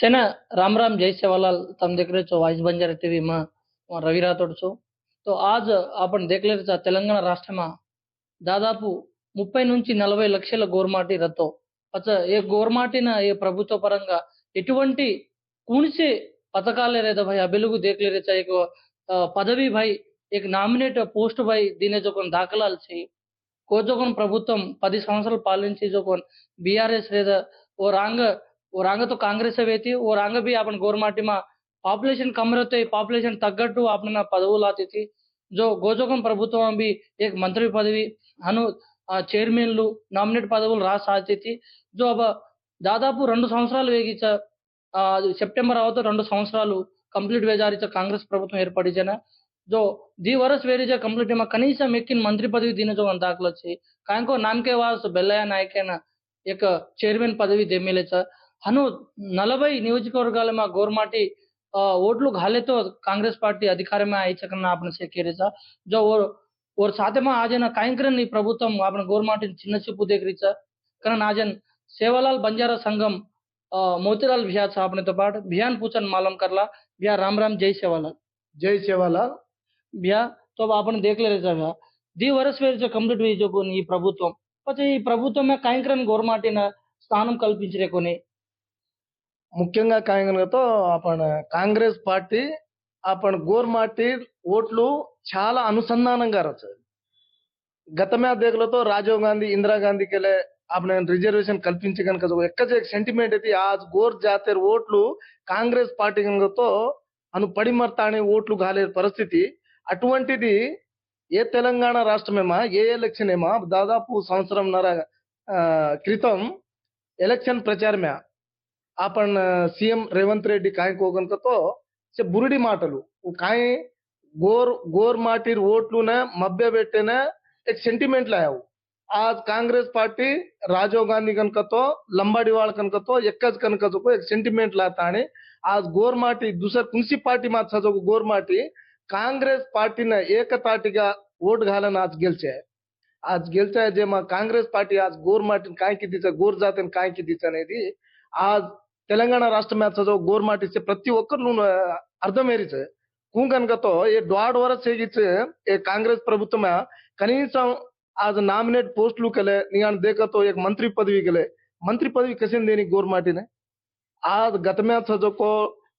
શેના రామ్ రామ్ జై సేవాలాల్ తమ దగ్గర રહે છો વાઇસ બંજારા ટીવીમાં રવિ રાઠોડ છો તો ఆజ్ આપણને దేఖలేరు తెలంగాణ రాష్ట్రమా దాదాపు ముప్పై నుంచి నలభై లక్షల గోర్మాటి రతో అచ్చా ఏ గోర్మాటిన ఏ ప్రభుత్వ పరంగా ఎటువంటి కూనిసే పథకాలే రేద భయ అబెలుగు దేఖలేరే చా ఏక పదవి భాయ్ ఏక నామినేట్ పోస్ట్ భాయ్ దీనే జోకొన్ దాఖలాలు చేయి కోజోకొన్ ప్రభుత్వం పది సంవత్సరాలు పాలించే జోకొన్ బీఆర్ఎస్ రేదా ఓ రాంగ ఓ रांग तो कांग्रेस वेती वो रांग भी अपन गोरमाटी में पॉपुलेशन कम रहते पॉपुलेशन तग्गट्टू अपन पदवल आती थी जो ప్రభుత్వం బి एक మంత్రి పదవి అను చైర్మన్లు నామినేట్ పదవులు రా సాధ్యతి జో అబ దాదాపు రెండు సంవత్సరాలు వేగించ సెప్టెంబర్ అవతో రెండు సంవత్సరాలు కంప్లీట్ వేజారిచ కాంగ్రెస్ ప్రభుత్వం ఏర్పడిచిన జో ది వరస్ వేరిజ కంప్లీట్ మా కనీసం ఎక్కిన మంత్రి పదవి దీని జో దాఖలు వచ్చి కాంకో నామకే వాస్ బెల్లయ్య నాయకేన ఇక చైర్మన్ పదవి దేమిలేచ हनु नलभै नियोजकवर्गाल में गोरमाटी अ, ओटलू घाले तो कांग्रेस पार्टी अधिकार में आई सकना आपने से कह रहे जो और और साथ में आज ना कायंकरन ఈ ప్రభుత్వం आपण गोरमाटी చిన్న చూపు देख रही कारण आज सेवालाल बंजारा संगम अ, मोतीलाल भिया था अपने तो पाठ भियान पूछन मालूम करला भिया राम राम जय सेवालाल जय सेवालाल भैया तो अब आपण देख ले भैया दी वर्ष వేరు जो కంప్లీట్ వేయి जो ఈ ప్రభుత్వం પછી ఈ ప్రభుత్వం కాయంకరన్ గోర్మాటిన స్థానం కల్పించరే కొని ముఖ్యంగా కాంగ్రెస్తో అప్పన కాంగ్రెస్ పార్టీ అప్పటి గోర్ మార్టీ ఓట్లు చాలా అనుసంధానంగా రచ గతమే దేగలతో రాజీవ్ గాంధీ ఇందిరాగాంధీకి కెలే అప్పుడు నేను రిజర్వేషన్ కల్పించి కనుక ఎక్కజే సెంటిమెంట్ అయితే ఆ గోర్ జాతీయ ఓట్లు కాంగ్రెస్ పార్టీ కనుకతో అను పడిమర్తానే ఓట్లు కాలే పరిస్థితి. అటువంటిది ఏ తెలంగాణ రాష్ట్రమేమా ఏ ఎలక్షన్ ఏమా దాదాపు సంవత్సరంన్నర క్రితం ఎలక్షన్ ప్రచారమే. अपन सीएम ಎಂ ರೇವಂತ್ ರೆಡ್ಡಿ ಕಾಯಕ್ಕೆ ಹೋಗಂತತೋ ಸೆ ಬುರುಡಿ ಮಾಟಲು काय गोर गोर माटीर ओटलू ने मब्बे बेटे ने एक सेंटिमेंट लाया आज कांग्रेस पार्टी राजीव गांधी कन कतो लंबाडीवाड़ कन कतो एकज कन कतो को एक सेंटिमेंट लाता आज गोर माटी, दुसर कुंसी पार्टी मात सजो गोर माटी, कांग्रेस पार्टी ने एक ताटिका वोट घालन आज गेलचे आज गेलचे जे मा कांग्रेस पार्टी आज गोर माटी काय कितीचं, गोर जातेन काय कितीचं नाही दी आज తెలంగాణ రాష్ట్ర మ్యాచ్తో గోర్మాట్ ఇచ్చే ప్రతి ఒక్కరు నువ్వు అర్థం మేరిచే కూంకనకతో ఏ డ్వాడ్ వర సేగిచ్చే ఏ కాంగ్రెస్ ప్రభుత్వం కనీసం ఆ నామినేట్ पोस्ट लू कले निगान देखा మంత్రి పదవి కలే. మంత్రి పదవి लिए मंत्री पदवी कैसे देनी गोरमाटी ने గత మ్యాచ్ చదువుకో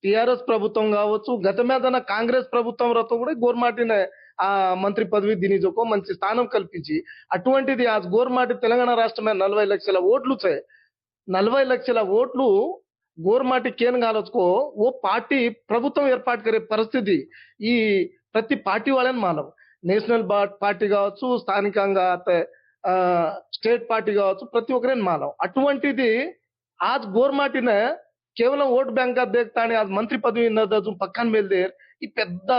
టిఆర్ఎస్ ప్రభుత్వం కావచ్చు గత మ్యాచ్ అన్న కాంగ్రెస్ ప్రభుత్వం రతో కూడా గోర్మాటినే ఆ మంత్రి పదవి దీని జోకో మంచి స్థానం కల్పించి అటువంటిది ఆ గోర్మాటి తెలంగాణ రాష్ట్రమే నలభై లక్షల ఓట్లు వచ్చాయి నలభై లక్షల ఓట్లు గోర్మాటి కేన్ గాలచుకో ఓ పార్టీ ప్రభుత్వం ఏర్పాటు కరే పరిస్థితి ఈ ప్రతి పార్టీ వాళ్ళని మానవు నేషనల్ బా- పార్టీ కావచ్చు స్థానికంగా అతే- ఆ, స్టేట్ పార్టీ కావచ్చు ప్రతి ఒక్కరిని మానవు అటువంటిది आज గోర్మాటినే కేవలం ఓట్ బ్యాంక్ గా దేక్తాని आज మంత్రి పదవి నదజు పక్కన మెల్దేర్ ఈ పెద్ద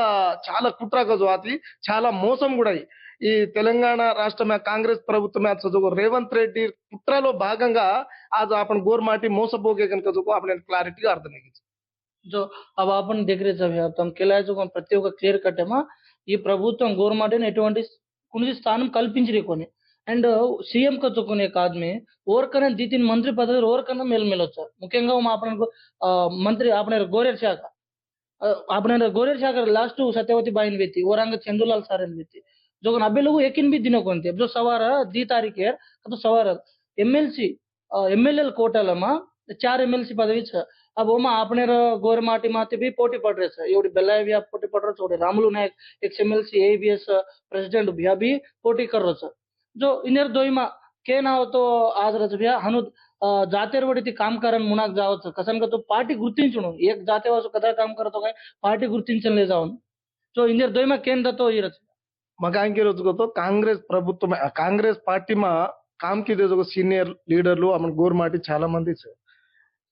చాలా కుట్రగజు అది చాలా మోసం కూడా ఈ తెలంగాణ రాష్ట్ర కాంగ్రెస్ ప్రభుత్వం చదువు రేవంత్ రెడ్డి కుట్రలో భాగంగా ఆ आपण గోర్మాటి मोस కనుక कन कजो को आपने क्लैरिटी अर्थ नहीं जो अब ప్రతి ఒక్క క్లియర్ కట్ ఈ ప్రభుత్వం గోర్మాటిని ఎటువంటి కొన్ని స్థానం కల్పించి కొని. అండ్ సీఎం కొనే చుకునే కాదమే ఓర్కన దీతిని మంత్రి పదవి ఓర్కన మేల్మెలొచ్చారు ముఖ్యంగా మా అప్పుడు మంత్రి ఆపణ గోరెర్ శాఖ. ఆపణ గోరెర్ శాఖ లాస్ట్ సత్యవతి బాయిని వెత్తి ఓరంగ చందులాల్ సార్ అని వెత్తి जो ಜೋಗನ ಅಬೆಲಗು ಏಕಿನ್ ಬಿ ದಿನ ಕೊಂತೆ ಅಬ್ಜೋ ಸವಾರ ದಿ ತಾರೀಖೇರ್ तो सवार M L C M L L Kotal चार एम एल सी पदवी छ अब अपने गोर माटी माते भी पोटी पड़ रहे छ एवढी बेलाय भी आप पोटी पड़ रहे छोड़े Ramulu Naik ex B S president भैया भी पोटी कर रहे छ जो इनर दो मा, के ना हो तो आज रच भैया हनु जाते वडी ती काम कारण मुनाक जाओ छ कसन का तो पार्टी गुर्तीन चुनो। एक जाते वासो कदा काम करो तो कहीं पार्टी गुर्तीन चले जाओ। जो इनर दो मा केन दतो ये रच મકાન કે కాంగ్రెస్ ప్రభుత్వం కాంగ్రెస్ పార్టీ మా કીધું ఒక సీనియర్ లీడర్లు ఆమె గోర్ మాటి చాలా మంది సార్.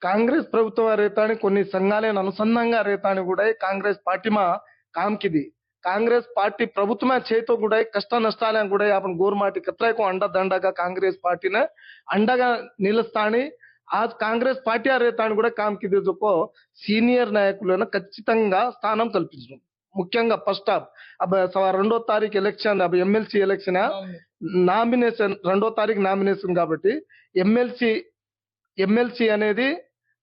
కాంగ్రెస్ ప్రభుత్వం రేతాని కొన్ని సంఘాలైన అనుసంధానంగా రేతాని కూడా కాంగ్రెస్ పార్టీ మా કીધી కాంగ్రెస్ పార్టీ ప్రభుత్వమే చేతో కూడా కష్ట నష్టాలను కూడా యాపన గోరుమాటి కత్రాయకు అండదండగా కాంగ్రెస్ పార్టీని అండగా నిలుస్తాని ఆ కాంగ్రెస్ పార్టీ ఆ రేతాన్ని కూడా కామ్కి దిద్దుకో సీనియర్ నాయకులను ఖచ్చితంగా స్థానం కల్పించడం. ముఖ్యంగా ఫస్ట్ హాఫ్ రెండో తారీఖు ఎలక్షన్ ఎమ్మెల్సీ ఎలక్షన్ నామినేషన్ రెండో తారీఖు నామినేషన్ కాబట్టి ఎమ్మెల్సీ ఎమ్మెల్సీ అనేది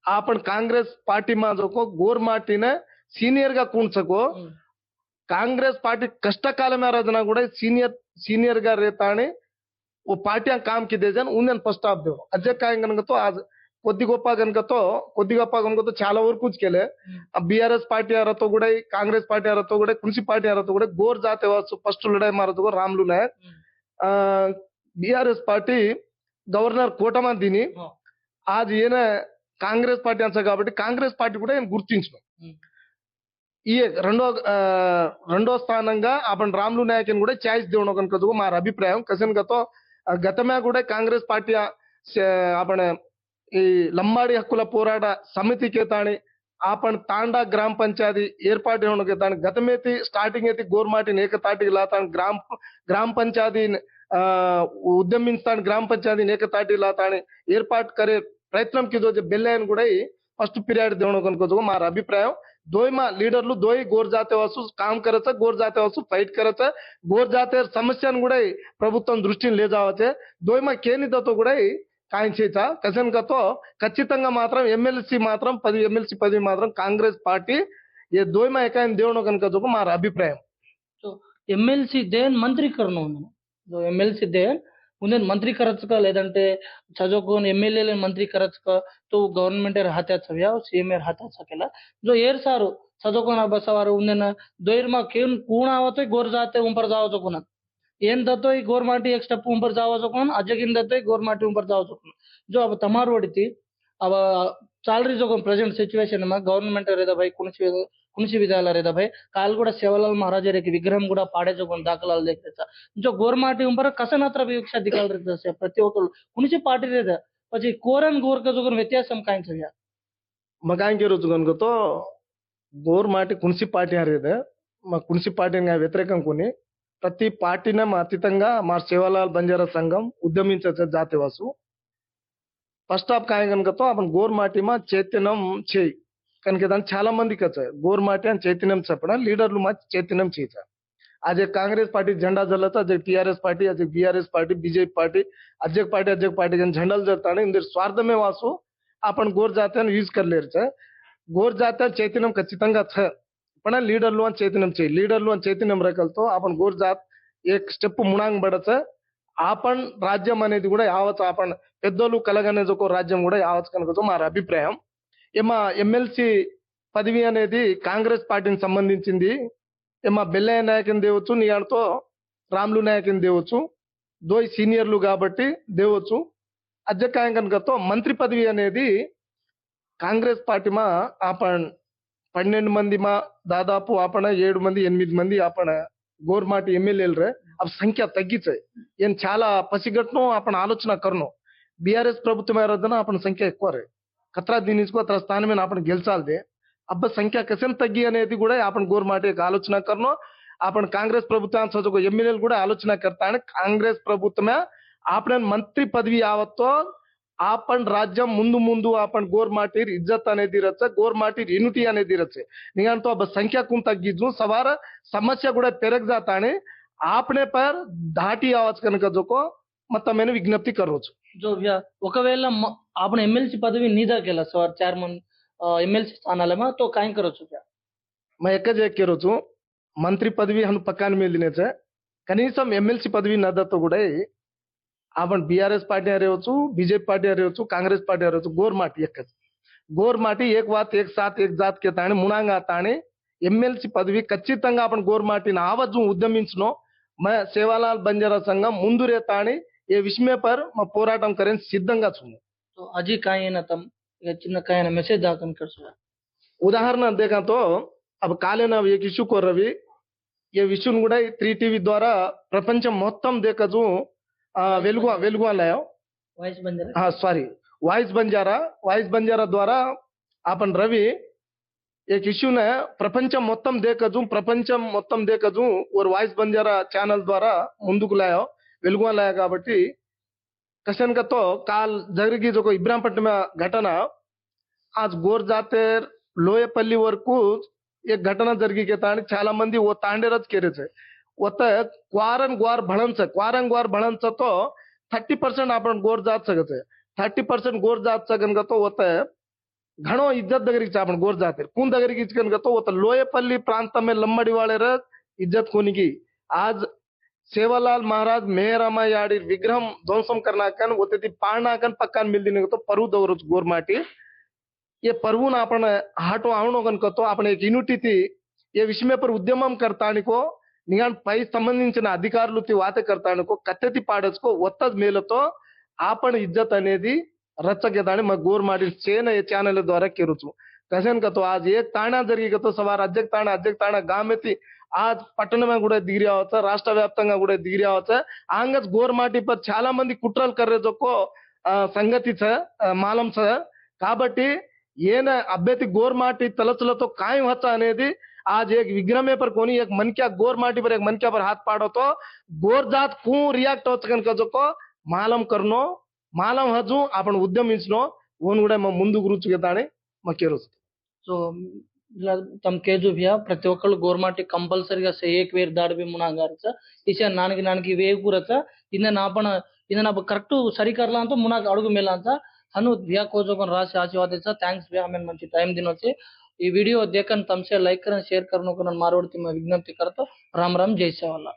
आपन కాంగ్రెస్ పార్టీ में जो गोरमाटी ने सीनियर గా కూంచకో కాంగ్రెస్ పార్టీ కష్టకాలమే రోజున కూడా సీనియర్ సీనియర్గా రేతాని ఓ పార్టీ काम की देजन उन्हें फर्स्ट आप दो अजय कांग्रेस కొద్ది గొప్ప కనుకతో కొద్ది గొప్ప కనుకతో చాలా వరకు కూచుకెళ్ళే బిఆర్ఎస్ పార్టీ ಅವರತ್ತೋ కూడా కాంగ్రెస్ పార్టీ ಅವರತ್ತೋ కూడా ಕುಣಿಸಿ పార్టీ ಅವರತ್ತೋ కూడా గోర్ ಜಾತೆ ఫస్ట్ ಫಸ್ಟ್ ಲಡಾಯಿ ಮಾರದು ಕೂಡ ರಾಮ್ಲು ಬಿಆರ್ಎಸ್ పార్టీ గవర్నర్ కోటమని దీని అది ఈయన కాంగ్రెస్ పార్టీ అంశ కాబట్టి కాంగ్రెస్ పార్టీ కూడా ఆయన గుర్తించడం ఈ రెండో రెండో స్థానంగా అప్పుడు రాములు నాయకన్ కూడా చాయిస్ దేవుడు కనుక మా అభిప్రాయం. కసిన్ గతో గతమే కూడా కాంగ్రెస్ పార్టీ అప్పుడు ఈ లంబాడి హక్కుల పోరాట సమితికే తాని ఆపణ తాండా గ్రామ పంచాయతీ ఏర్పాటు ತಾನು ಗತಮೇತಿ ಸ್ಟಾರ್ಟಿಂಗ್ ಐತಿ ಗೋರ್ಮಾಟಿ ಏಕತಾಟಿಗೆ ಲಾತಾನ್ ಗ್ರಾಮ ಗ್ರಾಮ ಪಂಚಾಯತಿ ಉದ್ಯಮಿಸ್ತಾನ್ ಗ್ರಾಮ ಪಂಚಾಯತಿ ಏಕತಾಟಿ ಲಾತಾಣಿ ఏర్పాటు కరే ప్రయత్నం కిదో బెల్లయన్ కూడా ఫస్ట్ పీరియడ్ దేవడం కనుకోవచ్చు మా అభిప్రాయం. దోయ్ మా లీడర్లు దోయ్ గోర్ జాతే వస్తు కామ్ కరచ గోర్ జాతే వస్తు ఫైట్ కరచ గోర్ జాతే సమస్యను కూడా ప్రభుత్వం దృష్టిని లేజావచ్చే దోయ్ మా కేనితో కూడా కాంక్షిత కసన్కతో ఖచ్చితంగా మాత్రం ఎమ్మెల్సీ మాత్రం పది ఎమ్మెల్సీ పదవి మాత్రం కాంగ్రెస్ పార్టీ ఏ దోయమ ఎకాయన దేవుడు కనుక చూపు మా అభిప్రాయం సో ఎమ్మెల్సీ దేన్ మంత్రి కరణం సో ఎమ్మెల్సీ దేన్ ఉందని మంత్రి కరచుక లేదంటే చదువుకొని ఎమ్మెల్యేల మంత్రి కరచుక తో గవర్నమెంట్ రాహత్యాచవ్యా సీఎం రాహత్యాచకెల జో ఏర్ సారు చదువుకొని బసవారు ఉందన్న దోయిర్మా కేన్ కూణావతో గోరు జాతే ఉంపర్ జావతో కొనదు એમ થતો એ ગોરમાટી એક સ્ટેપ ઉપર જવા જોકોન અજેકિન થતો ગોરમાટી ઉપર જવા જોકોન જો અબ તમાર વડીતી અબ ચાલરી જોકોન પ્રેઝન્ટ સિચ્યુએશનમાં ગવર્મેન્ટ રેદા ભાઈ કુણસી કુણસી વિધાલા રેદા ભાઈ કાલગુડા સેવાલાલ મહારાજર એક વિગ્રહం కూడా పాడే జోకొన దాఖలాలు దేఖతా જો గోర్మాటి ઉપર કસનત્ર વિક્ષા દિકલ રેદા છે પ્રતિ ઓકલ કુણસી પાટી રેદા પછી કોરન ગોરక જોકોન વ્યત્યાસમ કાઈ થયા మగాంగిరుజు కనుకతో గోరు మాటి కుణిసిపాటి అనేది మా కుణిసిపాటిని వ్యతిరేకం కొని ప్రతి పార్టీనం అతీతంగా మా సేవాలాల్ బంజారా సంఘం ఉద్యమించే జాతివాసు. ఫస్ట్ ఆఫ్ కాయగనకతో అప్పుడు గోర్మాటిమా చైతన్యం చేయి. కనుక దాన్ని చాలా మందికి వచ్చాయి. గోర్మాటి అని చైతన్యం చెప్పడం లీడర్లు మా చైతన్యం చేశారు. આજે కాంగ్రెస్ పార్టీ జెండా జల్లతో అదే టీఆర్ఎస్ పార్టీ అదే బీఆర్ఎస్ పార్టీ బీజేపీ పార్టీ అధ్యక్ష పార్టీ అధ్యక్ష పార్టీ కానీ జెండాలు జరుగుతాడు ఇందరి స్వార్థమే వాసు. అప్పుడు గోర్ జాతీయాన్ని యూజ్ కర్లేరు సార్. గోర్ జాతీయ చైతన్యం ఖచ్చితంగా సార్. पण లీడర్లు అని చైతన్యం చేయి లీడర్లు అని చైతన్యం రకలతో आपण గోర్ జాత్ एक స్టెప్ మునాంగ్ పడచ్చు आपण రాజ్యం అనేది కూడా యావత్ आपण పెద్దోళ్ళు కలగనే ఒక రాజ్యం కూడా యావత్ కనుక మా అభిప్రాయం ఏమా ఎమ్మెల్సీ పదవి అనేది కాంగ్రెస్ పార్టీని సంబంధించింది ఏమా బెల్లయ్య నాయకుని దేవచ్చు నీ ఆడతో రాములు నాయకుని దేవచ్చు దోయ్ సీనియర్లు కాబట్టి దేవచ్చు అధ్యక్షాయం కనుకతో మంత్రి పదవి అనేది కాంగ్రెస్ పార్టీ మా ఆపణ పన్నెండు మా దాదాపు ఆపణ ఏడు మంది ఎనిమిది మంది ఆపణ. గోర్మాటి ఎమ్మెల్యేలరే. అవి సంఖ్య తగ్గించాయి. ఏం చాలా పసిగట్టును ఆపణ ఆలోచన కరును బీఆర్ఎస్ ప్రభుత్వం ఏరదన ఆపణ సంఖ్య ఎక్కువ రే కత్రా దీనికో అతని స్థానమైన ఆపణ గెలిచాలదే. అబ్బ సంఖ్య కసం తగ్గి అనేది కూడా ఆపణ గోర్మాటి ఆలోచన కరును ఆపణ కాంగ్రెస్ ప్రభుత్వం చదువుకో ఎమ్మెల్యేలు కూడా ఆలోచన కర్తా కాంగ్రెస్ ప్రభుత్వమే ఆపణ మంత్రి పదవి యావత్తో आपण ರಾಜ್ಯ ಮುಂದು ಮುಂದು आपण ಗೋರ್ ಮಾಟಿರ್ ಇಜ್ಜತ್ అనేది ಇರತ್ತೆ ಗೋರ್ ಮಾಟಿರ್ ಯೂನಿಟಿ అనేది ಇರತ್ತೆ ನಿಗಂತೂ ಒಬ್ಬ ಸಂಖ್ಯಾ ಕುಂ ತಗ್ಗಿದ್ದು ಸವಾರ ಸಮಸ್ಯೆ ಕೂಡ పెరగ जाताने आपने पर धाटी आवाज కనుక జోకో మత్తమైన విజ్ఞప్తి కరోచ్చు जो व्या- ఒకవేళ మ- आपण एमएलसी पदवी निदा केला सर चेअरमन एमएलसी स्थानाला तो काय करत होत्या मैं एक ఎక్కిరోజు మంత్రి పదవి హను పక్కన మేలినేచే కనీసం ఎమ్మెల్సీ పదవి నద్దతో కూడా आप बीआरएस पार्टी हरियाणु बीजेपी पार्टी हरियाणु कांग्रेस पार्टी हरियाणु गोरमाटी एक गोरमाटी एक वात एक सात एक जात के ताने मुनांगा ताने एमएलसी पदवी खचित अपन गोरमाटी ने आवाज़ उद्यम मैं सेवालाल बंजारा संघ मुंदुरे ताने ये विषय पर मैं पोराटम करें सिद्धंगा छू तो आज ही कहीं ना तम चिन्ह कहीं ना मैसेज दाखन कर सो उदाहरण देखा तो अब काले ना एक इशू को ये विश्व गुड़ाई त्री टीवी द्वारा प्रपंच मोहत्तम देखा जो వెలుగు వెలుగువాలయం sorry. Voice Banjara? Voice Banjara ద్వారా ఆపన్ రవి. एक इश्यू ने ప్రపంచం మొత్తం దేకజు ప్రపంచం మొత్తం దేకజు ఒక వాయిస్ బంజారా ఛానల్ ద్వారా ముందుకు లాయో. వెలుగువా లాయో కాబట్టి కసన్కతో కాల్ జరిగి ఒక ఇబ్రాంపట్నం ఘటన. ఆజ్ గోర్ జాతేర్ లోయపల్లి వరకు एक ఘటన జరిగి తాండి చాలా మంది ఓ తాండేరజ్ కేరేచే ઓતે ક્વારન ગ્વાર ભણન છે ક્વારન ગ્વાર ભણન છે તો 30% આપણ ગોર જાત શકે છે 30% ગોર જાત સગન ગતો ઓતે ઘણો ઇજ્જત દગરી છે આપણ ગોર गो वत लोयपल्ली प्रांत में ઓતે वाले પ્રાંત इज़्ज़त कोनी की आज सेवालाल महाराज मेहरामा याडी विग्रह ध्वंसम करनाकन होते ती पाळनाकन पक्का मिल दिन तो परु दौर गोर माटी ये परवून अपन हाटो आवणो कन कतो आपण एक यूनिटी थी ये विषय पर उद्यम करता निको పై సంబంధించిన అధికారులు తి వాత కర్తానికో కత్తెతి పాడచ్చుకో ఒత్తద్ మేలతో आपण इज्जत అనేది रचगेदाणी मग गोर माटी चेन ये चॅनल द्वारा केरुचु कसेन का तो आज एक ताणा जरी का तो सवार अध्यक्ष ताणा अध्यक्ष ताणा गाव में थी आज పట్టణమే కూడా దిగి రావచ్చు రాష్ట్ర వ్యాప్తంగా కూడా దిగి రావచ్చు ఆంగస్ గోర్మాటి పర్ చాలా మంది కుట్రలు కర్రేదొక్కో సంగతి సార్ మాలం సార్ కాబట్టి ఏన అభ్యర్థి గోర్మాటి తలచులతో కాయం హచ్చ అనేది आज एक विग्रह में पर कोनी एक मनक्या गोर माटी पर एक मनक्या पर हाथ पाड़ो तो गोर जात कू रिएक्ट होचकन कजो को मालम करनो मालम हजु आपन उद्यम इचनो वोन गुडे म मुंदु गुरु चके ताने म केरो सो. so, तम के जो भिया प्रत्येकल गोर माटी कंपलसरी का से एक वेर दाड़ भी मुनागार छ इसे नानकी नानकी वे कुरत इन नापन इन नाप करक्ट सरी करला तो मुना अड़ु मेलांचा. हनु भिया को जो कोन राशि आशीर्वाद छ थैंक्स भिया हमें मंची टाइम दिनो छ ही व्हिडिओ देखन तुमसे लाईक करण शेअर करून मारवडती मग विनंती करतो राम राम जय सेवाला